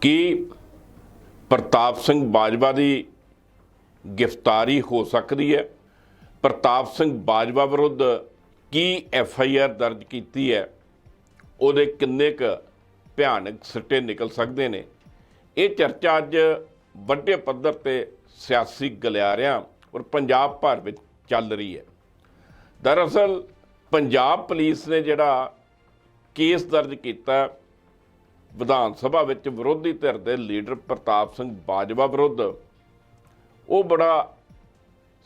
ਕੀ ਪ੍ਰਤਾਪ ਸਿੰਘ ਬਾਜਵਾ ਦੀ ਗ੍ਰਿਫਤਾਰੀ ਹੋ ਸਕਦੀ ਹੈ? ਪ੍ਰਤਾਪ ਸਿੰਘ ਬਾਜਵਾ ਵਿਰੁੱਧ ਕੀ ਐਫ ਆਈ ਆਰ ਦਰਜ ਕੀਤੀ ਹੈ? ਉਹਦੇ ਕਿੰਨੇ ਕੁ ਭਿਆਨਕ ਸਿੱਟੇ ਨਿਕਲ ਸਕਦੇ ਨੇ? ਇਹ ਚਰਚਾ ਅੱਜ ਵੱਡੇ ਪੱਧਰ ਤੇ ਸਿਆਸੀ ਗਲਿਆਰਿਆਂ ਔਰ ਪੰਜਾਬ ਭਰ ਵਿੱਚ ਚੱਲ ਰਹੀ ਹੈ। ਦਰਅਸਲ, ਪੰਜਾਬ ਪੁਲਿਸ ਨੇ ਜਿਹੜਾ ਕੇਸ ਦਰਜ ਕੀਤਾ ਵਿਧਾਨ ਸਭਾ ਵਿੱਚ ਵਿਰੋਧੀ ਧਿਰ ਦੇ ਲੀਡਰ ਪ੍ਰਤਾਪ ਸਿੰਘ ਬਾਜਵਾ ਵਿਰੁੱਧ ਉਹ ਬੜਾ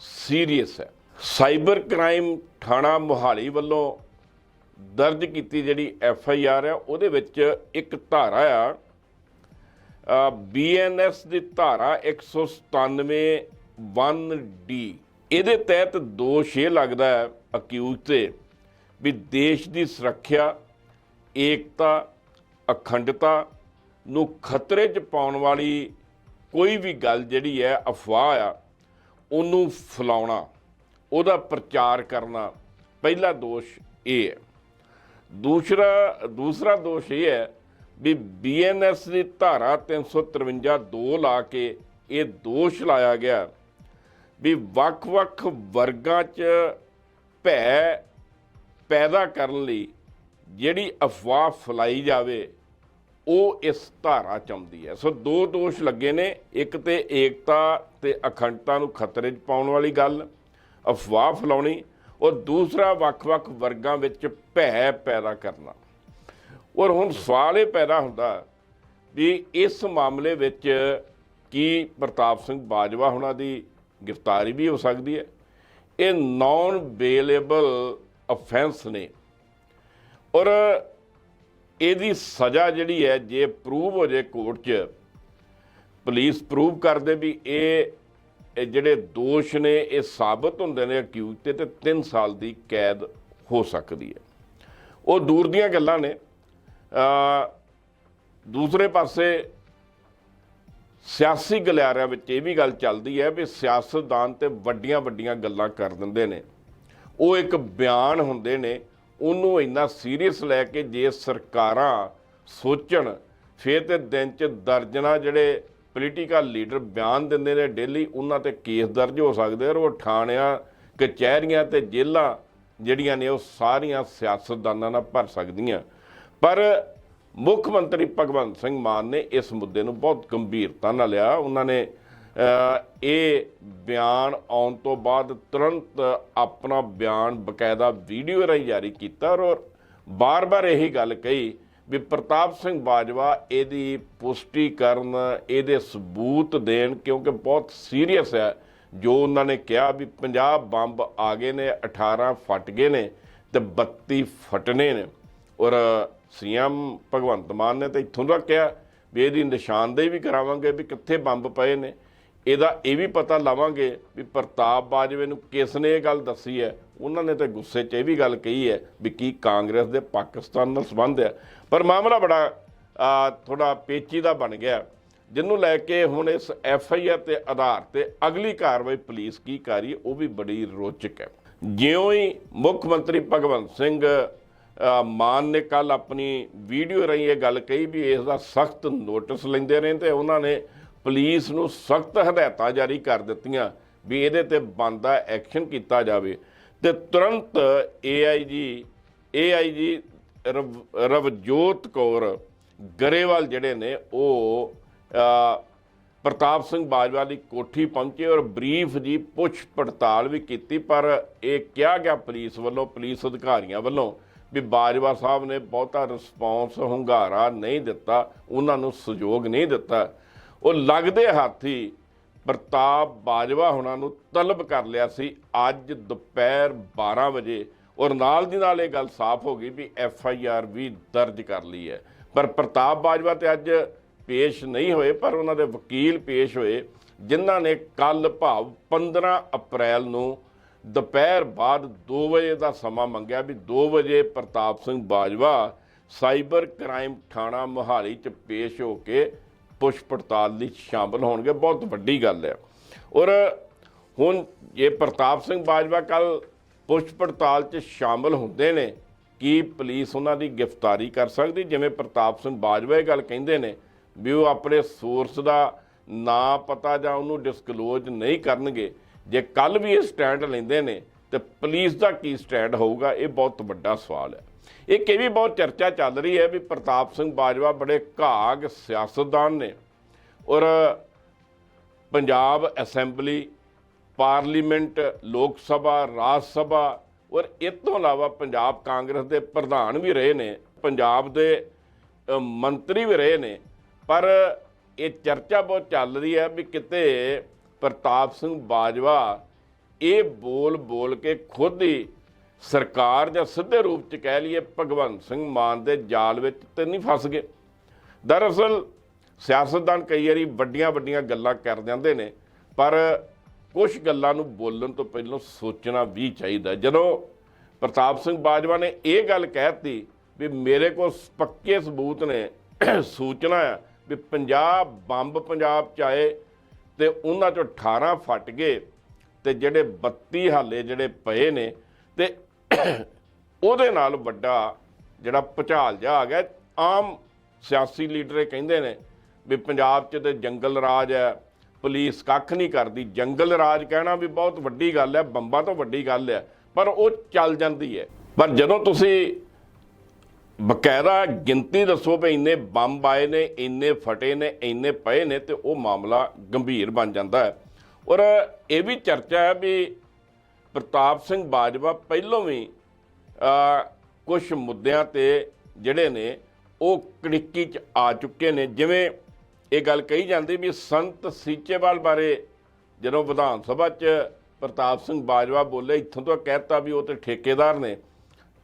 ਸੀਰੀਅਸ ਹੈ। ਸਾਈਬਰ ਕ੍ਰਾਈਮ ਥਾਣਾ ਮੁਹਾਲੀ ਵੱਲੋਂ ਦਰਜ ਕੀਤੀ ਜਿਹੜੀ ਐਫ ਆਈ ਆਰ ਆ ਉਹਦੇ ਵਿੱਚ ਇੱਕ ਧਾਰਾ ਆ ਬੀਐਨਐਸ ਦੀ ਧਾਰਾ 197 1ਡੀ ਇਹਦੇ ਤਹਿਤ ਦੋਸ਼ ਇਹ ਲੱਗਦਾ ਹੈ ਅਕਿਊਜ਼ ਤੇ ਵੀ ਦੇਸ਼ ਦੀ ਸੁਰੱਖਿਆ, ਏਕਤਾ ਅਖੰਡਤਾ ਨੂੰ ਖਤਰੇ 'ਚ ਪਾਉਣ ਵਾਲੀ ਕੋਈ ਵੀ ਗੱਲ ਜਿਹੜੀ ਹੈ, ਅਫਵਾਹ ਆ, ਉਹਨੂੰ ਫੈਲਾਉਣਾ, ਉਹਦਾ ਪ੍ਰਚਾਰ ਕਰਨਾ ਪਹਿਲਾ ਦੋਸ਼ ਇਹ ਹੈ। ਦੂਸਰਾ ਦੂਸਰਾ ਦੋਸ਼ ਇਹ ਹੈ ਵੀ ਬੀਐਨਐਸ ਦੀ ਧਾਰਾ 353 2 ਲਾ ਕੇ ਇਹ ਦੋਸ਼ ਲਾਇਆ ਗਿਆ ਵੀ ਵੱਖ-ਵੱਖ ਵਰਗਾਂ 'ਚ ਭੈ ਪੈਦਾ ਕਰਨ ਲਈ ਜਿਹੜੀ ਅਫਵਾਹ ਫੈਲਾਈ ਜਾਵੇ, ਉਹ ਇਸ ਧਾਰਾ ਚ ਆਉਂਦੀ ਹੈ। ਸੋ ਦੋ ਦੋਸ਼ ਲੱਗੇ ਨੇ। ਇੱਕ ਤੇ ਏਕਤਾ ਤੇ ਅਖੰਡਤਾ ਨੂੰ ਖਤਰੇ 'ਚ ਪਾਉਣ ਵਾਲੀ ਗੱਲ, ਅਫਵਾਹ ਫੈਲਾਉਣੀ, ਔਰ ਦੂਸਰਾ ਵੱਖ-ਵੱਖ ਵਰਗਾਂ ਵਿੱਚ ਭੈ ਪੈਦਾ ਕਰਨਾ। ਔਰ ਹੁਣ ਸਵਾਲ ਇਹ ਪੈਦਾ ਹੁੰਦਾ ਵੀ ਇਸ ਮਾਮਲੇ ਵਿੱਚ ਕੀ ਪ੍ਰਤਾਪ ਸਿੰਘ ਬਾਜਵਾ ਹੁਣਾਂ ਦੀ ਗ੍ਰਿਫਤਾਰੀ ਵੀ ਹੋ ਸਕਦੀ ਹੈ? ਇਹ ਨਾਨ ਬੇਲੇਬਲ ਅਫੈਂਸ ਨੇ। ਔਰ ਇਹਦੀ ਸਜ਼ਾ ਜਿਹੜੀ ਹੈ, ਜੇ ਪ੍ਰੂਵ ਹੋ ਜੇ ਕੋਰਟ 'ਚ ਪੁਲਿਸ ਪ੍ਰੂਵ ਕਰਦੇ ਵੀ ਇਹ ਜਿਹੜੇ ਦੋਸ਼ ਨੇ, ਇਹ ਸਾਬਤ ਹੁੰਦੇ ਨੇ ਅਕਿਊਜ਼ ਤੇ ਤੇ 3 ਸਾਲ ਦੀ ਕੈਦ ਹੋ ਸਕਦੀ ਹੈ। ਉਹ ਦੂਰ ਦੀਆਂ ਗੱਲਾਂ ਨੇ। ਦੂਸਰੇ ਪਾਸੇ ਸਿਆਸੀ ਗਲਿਆਰਿਆਂ ਵਿੱਚ ਇਹ ਵੀ ਗੱਲ ਚੱਲਦੀ ਹੈ ਵੀ ਸਿਆਸਤਦਾਨ ਤੇ ਵੱਡੀਆਂ ਵੱਡੀਆਂ ਗੱਲਾਂ ਕਰ ਦਿੰਦੇ ਨੇ। ਉਹ ਇੱਕ ਬਿਆਨ ਹੁੰਦੇ ਨੇ ਉਹਨੂੰ ਇੰਨਾ ਸੀਰੀਅਸ ਲੈ ਕੇ ਜੇ ਸਰਕਾਰਾਂ ਸੋਚਣ, ਫਿਰ ਤੇ ਦਿਨ ਚ ਦਰਜਨਾ ਜਿਹੜੇ ਪੋਲੀਟੀਕਲ ਲੀਡਰ ਬਿਆਨ ਦਿੰਦੇ ਨੇ ਡੇਲੀ ਉਹਨਾਂ ਤੇ ਕੇਸ ਦਰਜ ਹੋ ਸਕਦੇ ਔਰ ਉਹ ਥਾਣਿਆਂ ਕਚਹਿਰੀਆਂ ਤੇ ਜੇਲ੍ਹਾਂ ਜਿਹੜੀਆਂ ਨੇ ਉਹ ਸਾਰੀਆਂ ਸਿਆਸਤਦਾਨਾਂ ਨਾਲ ਭਰ ਸਕਦੀਆਂ। ਪਰ ਮੁੱਖ ਮੰਤਰੀ ਭਗਵੰਤ ਸਿੰਘ ਮਾਨ ਨੇ ਇਸ ਮੁੱਦੇ ਨੂੰ ਬਹੁਤ ਗੰਭੀਰਤਾ ਨਾਲ ਲਿਆ। ਉਹਨਾਂ ਨੇ ਇਹ ਬਿਆਨ ਆਉਣ ਤੋਂ ਬਾਅਦ ਤੁਰੰਤ ਆਪਣਾ ਬਿਆਨ ਬਕਾਇਦਾ ਵੀਡੀਓ ਰਾਹੀਂ ਜਾਰੀ ਕੀਤਾ ਔਰ ਬਾਰ-ਬਾਰ ਇਹੀ ਗੱਲ ਕਹੀ ਵੀ ਪ੍ਰਤਾਪ ਸਿੰਘ ਬਾਜਵਾ ਇਹਦੀ ਪੁਸ਼ਟੀ ਕਰਨ, ਇਹਦੇ ਸਬੂਤ ਦੇਣ ਕਿਉਂਕਿ ਬਹੁਤ ਸੀਰੀਅਸ ਹੈ। ਜੋ ਉਹਨਾਂ ਨੇ ਕਿਹਾ ਵੀ 50 ਬੰਬ ਆ ਗਏ ਨੇ 18 ਫਟ ਗਏ ਨੇ ਤੇ 32 ਫਟਨੇ ਨੇ। ਔਰ ਸੀਐਮ ਭਗਵੰਤ ਮਾਨ ਨੇ ਤਾਂ ਇੱਥੋਂ ਤੱਕ ਕਿਹਾ ਵੀ ਇਹਦੀ ਨਿਸ਼ਾਨਦੇਹੀ ਵੀ ਕਰਾਵਾਂਗੇ ਵੀ ਕਿੱਥੇ ਬੰਬ ਪਏ ਨੇ। ਇਹਦਾ ਇਹ ਵੀ ਪਤਾ ਲਾਵਾਂਗੇ ਵੀ ਪ੍ਰਤਾਪ ਬਾਜਵੇ ਨੂੰ ਕਿਸ ਨੇ ਇਹ ਗੱਲ ਦੱਸੀ ਹੈ। ਉਹਨਾਂ ਨੇ ਤਾਂ ਗੁੱਸੇ 'ਚ ਇਹ ਵੀ ਗੱਲ ਕਹੀ ਹੈ ਵੀ ਕੀ ਕਾਂਗਰਸ ਦੇ ਪਾਕਿਸਤਾਨ ਨਾਲ ਸੰਬੰਧ ਹੈ। ਪਰ ਮਾਮਲਾ ਬੜਾ ਥੋੜਾ ਪੇਚੀਦਾ ਬਣ ਗਿਆ, ਜਿਹਨੂੰ ਲੈ ਕੇ ਹੁਣ ਇਸ ਐਫ ਆਈ ਆਰ ਤੇ ਆਧਾਰ ਤੇ ਅਗਲੀ ਕਾਰਵਾਈ ਪੁਲਿਸ ਕੀ ਕਰ ਰਹੀ ਉਹ ਵੀ ਬੜੀ ਰੋਚਕ ਹੈ। ਜਿਉਂ ਹੀ ਮੁੱਖ ਮੰਤਰੀ ਭਗਵੰਤ ਸਿੰਘ ਮਾਨ ਨੇ ਕੱਲ ਆਪਣੀ ਵੀਡੀਓ ਰਾਹੀਂ ਇਹ ਗੱਲ ਕਹੀ ਵੀ ਇਸ ਦਾ ਸਖਤ ਨੋਟਿਸ ਲੈਂਦੇ ਰਹੇ ਤੇ ਉਹਨਾਂ ਨੇ ਪੁਲਿਸ ਨੂੰ ਸਖਤ ਹਦਾਇਤਾਂ ਜਾਰੀ ਕਰ ਦਿੱਤੀਆਂ ਵੀ ਇਹਦੇ ਤੇ ਬੰਦਾ ਐਕਸ਼ਨ ਕੀਤਾ ਜਾਵੇ ਤੇ ਤੁਰੰਤ ਏਆਈਜੀ ਏਆਈਜੀ ਰਵਜੋਤ ਕੌਰ ਗਰੇਵਾਲ ਜਿਹੜੇ ਨੇ ਉਹ ਪ੍ਰਤਾਪ ਸਿੰਘ ਬਾਜਵਾ ਦੀ ਕੋਠੀ ਪਹੁੰਚੇ ਔਰ ਬਰੀਫ ਜੀ ਪੁੱਛ ਪੜਤਾਲ ਵੀ ਕੀਤੀ, ਪਰ ਇਹ ਕਿਹਾ ਗਿਆ ਪੁਲਿਸ ਵੱਲੋਂ, ਪੁਲਿਸ ਅਧਿਕਾਰੀਆਂ ਵੱਲੋਂ ਵੀ ਬਾਜਵਾ ਸਾਹਿਬ ਨੇ ਬਹੁਤਾ ਰਿਸਪੌਂਸ ਹੁੰਗਾਰਾ ਨਹੀਂ ਦਿੱਤਾ, ਉਹਨਾਂ ਨੂੰ ਸਹਿਯੋਗ ਨਹੀਂ ਦਿੱਤਾ। ਉਹ ਲੱਗਦੇ ਹਾਥੀ ਪ੍ਰਤਾਪ ਬਾਜਵਾ ਹੁਣਾਂ ਨੂੰ ਤਲਬ ਕਰ ਲਿਆ ਸੀ। ਅੱਜ ਦੁਪਹਿਰ 12 ਵਜੇ ਔਰ ਨਾਲ ਦੀ ਨਾਲ ਇਹ ਗੱਲ ਸਾਫ਼ ਹੋ ਗਈ ਵੀ ਐਫ ਆਈ ਆਰ ਵੀ ਦਰਜ ਕਰ ਲਈ ਹੈ। ਪਰ ਪ੍ਰਤਾਪ ਬਾਜਵਾ ਤੇ ਅੱਜ ਪੇਸ਼ ਨਹੀਂ ਹੋਏ, ਪਰ ਉਹਨਾਂ ਦੇ ਵਕੀਲ ਪੇਸ਼ ਹੋਏ, ਜਿਨ੍ਹਾਂ ਨੇ ਕੱਲ ਭਾਵ 15 ਅਪ੍ਰੈਲ ਨੂੰ ਦੁਪਹਿਰ ਬਾਅਦ 2 ਵਜੇ ਦਾ ਸਮਾਂ ਮੰਗਿਆ ਵੀ 2 ਵਜੇ ਪ੍ਰਤਾਪ ਸਿੰਘ ਬਾਜਵਾ ਸਾਈਬਰ ਕ੍ਰਾਈਮ ਥਾਣਾ ਮੋਹਾਲੀ ਚ ਪੇਸ਼ ਹੋ ਕੇ ਪੁੱਛ ਪੜਤਾਲ ਲਈ ਸ਼ਾਮਲ ਹੋਣਗੇ, ਬਹੁਤ ਵੱਡੀ ਗੱਲ ਹੈ। ਔਰ ਹੁਣ ਇਹ ਪ੍ਰਤਾਪ ਸਿੰਘ ਬਾਜਵਾ ਕੱਲ ਪੁੱਛ ਪੜਤਾਲ 'ਚ ਸ਼ਾਮਲ ਹੁੰਦੇ ਨੇ, ਕੀ ਪੁਲਿਸ ਉਹਨਾਂ ਦੀ ਗ੍ਰਿਫਤਾਰੀ ਕਰ ਸਕਦੀ? ਜਿਵੇਂ ਪ੍ਰਤਾਪ ਸਿੰਘ ਬਾਜਵਾ ਇਹ ਗੱਲ ਕਹਿੰਦੇ ਨੇ ਵੀ ਉਹ ਆਪਣੇ ਸੋਰਸ ਦਾ ਨਾਂ ਪਤਾ ਜਾਂ ਉਹਨੂੰ ਡਿਸਕਲੋਜ਼ ਨਹੀਂ ਕਰਨਗੇ, ਜੇ ਕੱਲ ਵੀ ਇਹ ਸਟੈਂਡ ਲੈਂਦੇ ਨੇ ਤੇ ਪੁਲਿਸ ਦਾ ਕੀ ਸਟੈਂਡ ਹੋਊਗਾ, ਇਹ ਬਹੁਤ ਵੱਡਾ ਸਵਾਲ ਹੈ। ਇੱਕ ਇਹ ਵੀ ਬਹੁਤ ਚਰਚਾ ਚੱਲ ਰਹੀ ਹੈ ਵੀ ਪ੍ਰਤਾਪ ਸਿੰਘ ਬਾਜਵਾ ਬੜੇ ਘਾਗ ਸਿਆਸਤਦਾਨ ਨੇ ਔਰ ਪੰਜਾਬ ਅਸੈਂਬਲੀ, ਪਾਰਲੀਮੈਂਟ, ਲੋਕ ਸਭਾ, ਰਾਜ ਸਭਾ ਔਰ ਇਸ ਤੋਂ ਇਲਾਵਾ ਪੰਜਾਬ ਕਾਂਗਰਸ ਦੇ ਪ੍ਰਧਾਨ ਵੀ ਰਹੇ ਨੇ, ਪੰਜਾਬ ਦੇ ਮੰਤਰੀ ਵੀ ਰਹੇ ਨੇ। ਪਰ ਇਹ ਚਰਚਾ ਬਹੁਤ ਚੱਲ ਰਹੀ ਹੈ ਵੀ ਕਿਤੇ ਪ੍ਰਤਾਪ ਸਿੰਘ ਬਾਜਵਾ ਇਹ ਬੋਲ ਬੋਲ ਕੇ ਖੁਦ ਹੀ ਸਰਕਾਰ ਜਾਂ ਸਿੱਧੇ ਰੂਪ ਚ ਕਹਿ ਲਈਏ ਭਗਵੰਤ ਸਿੰਘ ਮਾਨ ਦੇ ਜਾਲ ਵਿੱਚ ਤੇ ਨਹੀਂ ਫਸ ਗਏ। ਦਰਅਸਲ ਸਿਆਸਤਦਾਨ ਕਈ ਵਾਰੀ ਵੱਡੀਆਂ ਵੱਡੀਆਂ ਗੱਲਾਂ ਕਰ ਜਾਂਦੇ ਨੇ, ਪਰ ਕੁਝ ਗੱਲਾਂ ਨੂੰ ਬੋਲਣ ਤੋਂ ਪਹਿਲਾਂ ਸੋਚਣਾ ਵੀ ਚਾਹੀਦਾ। ਜਦੋਂ ਪ੍ਰਤਾਪ ਸਿੰਘ ਬਾਜਵਾ ਨੇ ਇਹ ਗੱਲ ਕਹਿਤੀ ਵੀ ਮੇਰੇ ਕੋਲ ਪੱਕੇ ਸਬੂਤ ਨੇ, ਸੂਚਨਾ ਹੈ ਵੀ 50 ਬੰਬ ਪੰਜਾਬ ਚ ਆਏ ਤੇ ਉਹਨਾਂ ਚੋਂ 18 ਫਟ ਗਏ। ਤੇ ਜਿਹੜੇ 32 ਹਾਲੇ ਜਿਹੜੇ ਪਏ ਨੇ ਤੇ ਉਹਦੇ ਨਾਲ ਵੱਡਾ ਜਿਹੜਾ ਭੁਚਾਲ ਜਿਹਾ ਆ ਗਿਆ। ਆਮ ਸਿਆਸੀ ਲੀਡਰ ਇਹ ਕਹਿੰਦੇ ਨੇ ਵੀ ਪੰਜਾਬ 'ਚ ਤੇ ਜੰਗਲ ਰਾਜ ਹੈ, ਪੁਲਿਸ ਕੱਖ ਨਹੀਂ ਕਰਦੀ। ਜੰਗਲ ਰਾਜ ਕਹਿਣਾ ਵੀ ਬਹੁਤ ਵੱਡੀ ਗੱਲ ਹੈ, ਬੰਬਾਂ ਤੋਂ ਵੱਡੀ ਗੱਲ ਹੈ, ਪਰ ਉਹ ਚੱਲ ਜਾਂਦੀ ਹੈ। ਪਰ ਜਦੋਂ ਤੁਸੀਂ ਬਕਾਇਦਾ ਗਿਣਤੀ ਦੱਸੋ ਵੀ ਇੰਨੇ ਬੰਬ ਆਏ ਨੇ, ਇੰਨੇ ਫਟੇ ਨੇ, ਇੰਨੇ ਪਏ ਨੇ ਤੇ ਉਹ ਮਾਮਲਾ ਗੰਭੀਰ ਬਣ ਜਾਂਦਾ ਹੈ। ਔਰ ਇਹ ਵੀ ਚਰਚਾ ਹੈ ਵੀ ਪ੍ਰਤਾਪ ਸਿੰਘ ਬਾਜਵਾ ਪਹਿਲੋਂ ਵੀ ਕੁਝ ਮੁੱਦਿਆਂ ਤੇ ਜਿਹੜੇ ਨੇ, ਉਹ ਕੜਿੱਕੀ ਚ ਆ ਚੁੱਕੇ ਨੇ। ਜਿਵੇਂ ਇਹ ਗੱਲ ਕਹੀ ਜਾਂਦੀ ਵੀ ਸੰਤ ਸੀਚੇਵਾਲ ਬਾਰੇ ਜਦੋਂ ਵਿਧਾਨ ਸਭਾ 'ਚ ਪ੍ਰਤਾਪ ਸਿੰਘ ਬਾਜਵਾ ਬੋਲੇ, ਇੱਥੋਂ ਤੋਂ ਕਹਿਤਾ ਵੀ ਉਹ ਤੇ ਠੇਕੇਦਾਰ ਨੇ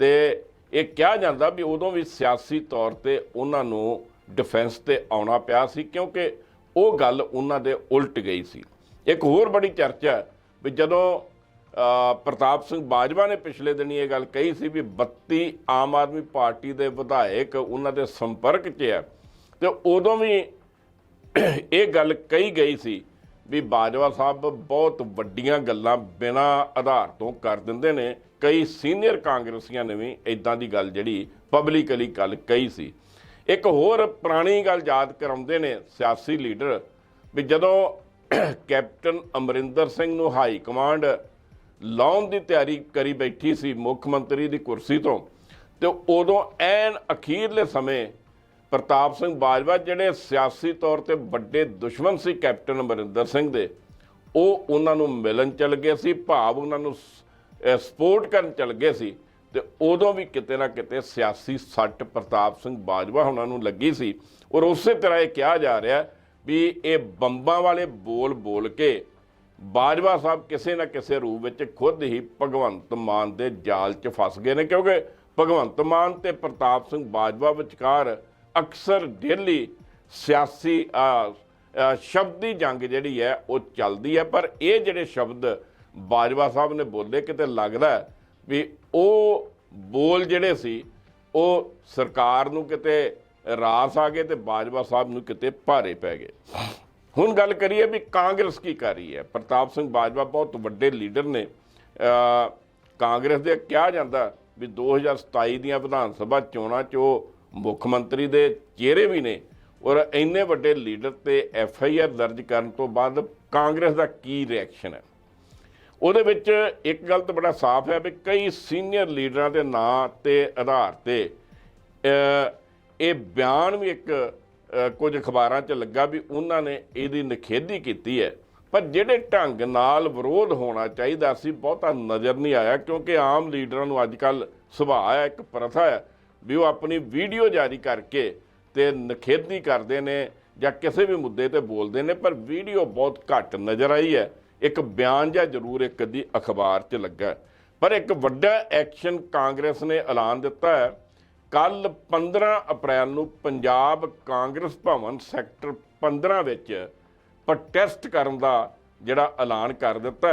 ਤੇ ਇਹ ਕਿਹਾ ਜਾਂਦਾ ਵੀ ਉਦੋਂ ਵੀ ਸਿਆਸੀ ਤੌਰ ਤੇ ਉਹਨਾਂ ਨੂੰ ਡਿਫੈਂਸ ਤੇ ਆਉਣਾ ਪਿਆ ਸੀ ਕਿਉਂਕਿ ਉਹ ਗੱਲ ਉਹਨਾਂ ਦੇ ਉਲਟ ਗਈ ਸੀ। ਇੱਕ ਹੋਰ ਬੜੀ ਚਰਚਾ ਵੀ ਜਦੋਂ ਪ੍ਰਤਾਪ ਸਿੰਘ ਬਾਜਵਾ ਨੇ ਪਿਛਲੇ ਦਿਨੀ ਇਹ ਗੱਲ ਕਹੀ ਸੀ ਵੀ 32 ਆਮ ਆਦਮੀ ਪਾਰਟੀ ਦੇ ਵਿਧਾਇਕ ਉਹਨਾਂ ਦੇ ਸੰਪਰਕ 'ਚ ਹੈ, ਤੇ ਉਦੋਂ ਵੀ ਇਹ ਗੱਲ ਕਹੀ ਗਈ ਸੀ ਵੀ ਬਾਜਵਾ ਸਾਹਿਬ ਬਹੁਤ ਵੱਡੀਆਂ ਗੱਲਾਂ ਬਿਨਾਂ ਆਧਾਰ ਤੋਂ ਕਰ ਦਿੰਦੇ ਨੇ, ਕਈ ਸੀਨੀਅਰ ਕਾਂਗਰਸੀਆਂ ਨੇ ਵੀ ਇਦਾਂ ਦੀ ਗੱਲ ਜਿਹੜੀ ਪਬਲਿਕਲੀ ਗੱਲ ਕਹੀ ਸੀ। ਇੱਕ ਹੋਰ ਪੁਰਾਣੀ ਗੱਲ ਯਾਦ ਕਰਾਉਂਦੇ ਨੇ ਸਿਆਸੀ ਲੀਡਰ ਵੀ ਜਦੋਂ ਕੈਪਟਨ ਅਮਰਿੰਦਰ ਸਿੰਘ ਨੂੰ ਹਾਈ ਕਮਾਂਡ ਲਾਉਣ ਦੀ ਤਿਆਰੀ ਕਰੀ ਬੈਠੀ ਸੀ ਮੁੱਖ ਮੰਤਰੀ ਦੀ ਕੁਰਸੀ ਤੋਂ ਤੇ ਉਦੋਂ ਐਨ ਅਖੀਰਲੇ ਸਮੇਂ ਪ੍ਰਤਾਪ ਸਿੰਘ ਬਾਜਵਾ ਜਿਹੜੇ ਸਿਆਸੀ ਤੌਰ ਤੇ ਵੱਡੇ ਦੁਸ਼ਮਣ ਸੀ ਕੈਪਟਨ ਅਮਰਿੰਦਰ ਸਿੰਘ ਦੇ, ਉਹ ਉਹਨਾਂ ਨੂੰ ਮਿਲਣ ਚੱਲ ਗਏ ਸੀ, ਭਾਵ ਉਹਨਾਂ ਨੂੰ ਸਪੋਰਟ ਕਰਨ ਚਲ ਗਏ ਸੀ ਤੇ ਉਦੋਂ ਵੀ ਕਿਤੇ ਨਾ ਕਿਤੇ ਸਿਆਸੀ ਸੱਟ ਪ੍ਰਤਾਪ ਸਿੰਘ ਬਾਜਵਾ ਉਹਨਾਂ ਨੂੰ ਲੱਗੀ ਸੀ ਔਰ ਉਸੇ ਤਰ੍ਹਾਂ ਇਹ ਕਿਹਾ ਜਾ ਰਿਹਾ ਵੀ ਇਹ ਬੰਬਾਂ ਵਾਲੇ ਬੋਲ ਬੋਲ ਕੇ ਬਾਜਵਾ ਸਾਹਿਬ ਕਿਸੇ ਨਾ ਕਿਸੇ ਰੂਪ ਵਿੱਚ ਖੁਦ ਹੀ ਭਗਵੰਤ ਮਾਨ ਦੇ ਜਾਲ 'ਚ ਫਸ ਗਏ ਨੇ, ਕਿਉਂਕਿ ਭਗਵੰਤ ਮਾਨ ਤੇ ਪ੍ਰਤਾਪ ਸਿੰਘ ਬਾਜਵਾ ਵਿਚਕਾਰ ਅਕਸਰ ਡੇਲੀ ਸਿਆਸੀ ਸ਼ਬਦੀ ਜੰਗ ਜਿਹੜੀ ਹੈ ਉਹ ਚੱਲਦੀ ਹੈ। ਪਰ ਇਹ ਜਿਹੜੇ ਸ਼ਬਦ ਬਾਜਵਾ ਸਾਹਿਬ ਨੇ ਬੋਲੇ, ਕਿਤੇ ਲੱਗਦਾ ਵੀ ਉਹ ਬੋਲ ਜਿਹੜੇ ਸੀ, ਉਹ ਸਰਕਾਰ ਨੂੰ ਕਿਤੇ ਰਾਸ ਆ ਗਏ ਤੇ ਬਾਜਵਾ ਸਾਹਿਬ ਨੂੰ ਕਿਤੇ ਭਾਰੇ ਪੈ ਗਏ। ਹੁਣ ਗੱਲ ਕਰੀਏ ਵੀ ਕਾਂਗਰਸ ਕੀ ਕਰ ਰਹੀ ਹੈ? ਪ੍ਰਤਾਪ ਸਿੰਘ ਬਾਜਵਾ ਬਹੁਤ ਵੱਡੇ ਲੀਡਰ ਨੇ। ਕਾਂਗਰਸ ਦੇ ਕਿਹਾ ਜਾਂਦਾ ਵੀ 2027 ਦੀਆਂ ਵਿਧਾਨ ਸਭਾ ਚੋਣਾਂ 'ਚ ਉਹ ਮੁੱਖ ਮੰਤਰੀ ਦੇ ਚਿਹਰੇ ਵੀ ਨੇ ਔਰ ਇੰਨੇ ਵੱਡੇ ਲੀਡਰ ਤੇ ਐਫ ਆਈ ਆਰ ਦਰਜ ਕਰਨ ਤੋਂ ਬਾਅਦ ਕਾਂਗਰਸ ਦਾ ਕੀ ਰਿਐਕਸ਼ਨ ਹੈ? ਉਹਦੇ ਵਿੱਚ ਇੱਕ ਗੱਲ ਤਾਂ ਬੜਾ ਸਾਫ਼ ਹੈ ਵੀ ਕਈ ਸੀਨੀਅਰ ਲੀਡਰਾਂ ਦੇ ਨਾਂ ਤੇ ਆਧਾਰ ਤੇ ਇਹ ਬਿਆਨ ਵੀ ਇੱਕ ਕੁਝ ਅਖਬਾਰਾਂ 'ਚ ਲੱਗਾ ਵੀ ਉਹਨਾਂ ਨੇ ਇਹਦੀ ਨਿਖੇਧੀ ਕੀਤੀ ਹੈ। ਪਰ ਜਿਹੜੇ ਢੰਗ ਨਾਲ ਵਿਰੋਧ ਹੋਣਾ ਚਾਹੀਦਾ ਸੀ, ਬਹੁਤਾ ਨਜ਼ਰ ਨਹੀਂ ਆਇਆ, ਕਿਉਂਕਿ ਆਮ ਲੀਡਰਾਂ ਨੂੰ ਅੱਜ ਕੱਲ ਸੁਭਾਅ ਹੈ, ਇੱਕ ਪ੍ਰਥਾ ਹੈ ਵੀ ਉਹ ਆਪਣੀ ਵੀਡੀਓ ਜਾਰੀ ਕਰਕੇ ਤੇ ਨਿਖੇਧੀ ਕਰਦੇ ਨੇ ਜਾਂ ਕਿਸੇ ਵੀ ਮੁੱਦੇ ਤੇ ਬੋਲਦੇ ਨੇ, ਪਰ ਵੀਡੀਓ ਬਹੁਤ ਘੱਟ ਨਜ਼ਰ ਆਈ ਹੈ। ਇੱਕ ਬਿਆਨ ਜਾਂ ਜ਼ਰੂਰ ਇੱਕ ਅੱਧੀ ਅਖਬਾਰ 'ਚ ਲੱਗਾ। ਪਰ ਇੱਕ ਵੱਡਾ ਐਕਸ਼ਨ ਕਾਂਗਰਸ ਨੇ ਐਲਾਨ ਦਿੱਤਾ ਹੈ ਕੱਲ 15 ਅਪ੍ਰੈਲ ਨੂੰ ਪੰਜਾਬ ਕਾਂਗਰਸ ਭਵਨ ਸੈਕਟਰ 15 ਵਿੱਚ ਪ੍ਰੋਟੈਸਟ ਕਰਨ ਦਾ ਜਿਹੜਾ ਐਲਾਨ ਕਰ ਦਿੱਤਾ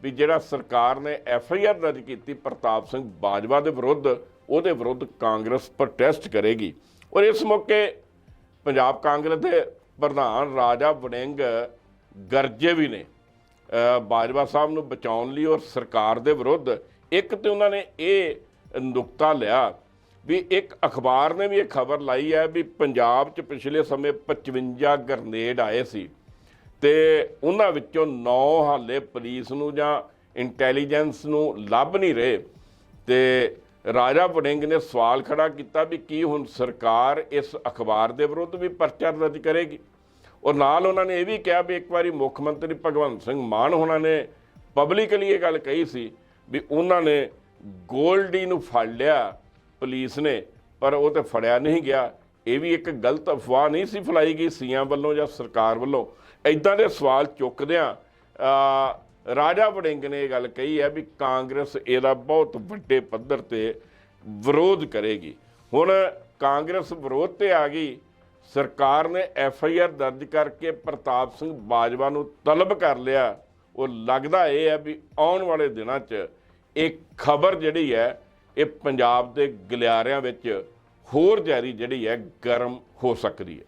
ਵੀ ਜਿਹੜਾ ਸਰਕਾਰ ਨੇ ਐਫ ਆਈ ਆਰ ਦਰਜ ਕੀਤੀ ਪ੍ਰਤਾਪ ਸਿੰਘ ਬਾਜਵਾ ਦੇ ਵਿਰੁੱਧ, ਉਹਦੇ ਵਿਰੁੱਧ ਕਾਂਗਰਸ ਪ੍ਰੋਟੈਸਟ ਕਰੇਗੀ। ਔਰ ਇਸ ਮੌਕੇ ਪੰਜਾਬ ਕਾਂਗਰਸ ਦੇ ਪ੍ਰਧਾਨ ਰਾਜਾ ਵੜਿੰਗ ਗਰਜੇ ਵੀ ਨੇ। ਬਾਜਵਾ ਸਾਹਿਬ ਨੂੰ ਬਚਾਉਣ ਲਈ ਔਰ ਸਰਕਾਰ ਦੇ ਵਿਰੁੱਧ ਇੱਕ ਤੇ ਉਹਨਾਂ ਨੇ ਇਹ ਨੁਕਤਾ ਲਿਆ ਵੀ ਇੱਕ ਅਖਬਾਰ ਨੇ ਵੀ ਇਹ ਖਬਰ ਲਾਈ ਹੈ ਵੀ ਪੰਜਾਬ 'ਚ ਪਿਛਲੇ ਸਮੇਂ 55 ਗਰਨੇਡ ਆਏ ਸੀ ਤੇ ਉਹਨਾਂ ਵਿੱਚੋਂ 9 ਹਾਲੇ ਪੁਲਿਸ ਨੂੰ ਜਾਂ ਇੰਟੈਲੀਜੈਂਸ ਨੂੰ ਲੱਭ ਨਹੀਂ ਰਹੇ ਤੇ ਰਾਜਾ ਵੜਿੰਗ ਨੇ ਸਵਾਲ ਖੜਾ ਕੀਤਾ ਵੀ ਕੀ ਹੁਣ ਸਰਕਾਰ ਇਸ ਅਖਬਾਰ ਦੇ ਵਿਰੁੱਧ ਵੀ ਪਰਚਾ ਦਰਜ ਕਰੇਗੀ? ਔਰ ਨਾਲ ਉਹਨਾਂ ਨੇ ਇਹ ਵੀ ਕਿਹਾ ਵੀ ਇੱਕ ਵਾਰੀ ਮੁੱਖ ਮੰਤਰੀ ਭਗਵੰਤ ਸਿੰਘ ਮਾਨ ਹੋਣਾ ਨੇ ਪਬਲਿਕਲੀ ਇਹ ਗੱਲ ਕਹੀ ਸੀ ਵੀ ਉਹਨਾਂ ਨੇ ਗੋਲਡੀ ਨੂੰ ਫੜ ਲਿਆ ਪੁਲਿਸ ਨੇ, ਪਰ ਉਹ ਤੇ ਫੜਿਆ ਨਹੀਂ ਗਿਆ। ਇਹ ਵੀ ਇੱਕ ਗਲਤ ਅਫਵਾਹ ਨਹੀਂ ਸੀ ਫੈਲਾਈ ਗਈ ਸੀਆਂ ਵੱਲੋਂ ਜਾਂ ਸਰਕਾਰ ਵੱਲੋਂ। ਇਦਾਂ ਦੇ ਸਵਾਲ ਚੁੱਕਦਿਆਂ ਰਾਜਾ ਵੜਿੰਗ ਨੇ ਇਹ ਗੱਲ ਕਹੀ ਹੈ ਵੀ ਕਾਂਗਰਸ ਇਹਦਾ ਬਹੁਤ ਵੱਡੇ ਪੱਧਰ ਤੇ ਵਿਰੋਧ ਕਰੇਗੀ। ਹੁਣ ਕਾਂਗਰਸ ਵਿਰੋਧ ਤੇ ਆ ਗਈ, ਸਰਕਾਰ ਨੇ ਐਫ ਆਈ ਆਰ ਦਰਜ ਕਰਕੇ ਪ੍ਰਤਾਪ ਸਿੰਘ ਬਾਜਵਾ ਨੂੰ ਤਲਬ ਕਰ ਲਿਆ। ਉਹ ਲੱਗਦਾ ਇਹ ਹੈ ਵੀ ਆਉਣ ਵਾਲੇ ਦਿਨਾਂ 'ਚ ਇਹ ਖਬਰ ਜਿਹੜੀ ਹੈ ਇਹ ਪੰਜਾਬ ਦੇ ਗਲਿਆਰਿਆਂ ਵਿੱਚ ਹੋਰ ਜਾਰੀ ਜਿਹੜੀ ਹੈ ਗਰਮ ਹੋ ਸਕਦੀ ਹੈ।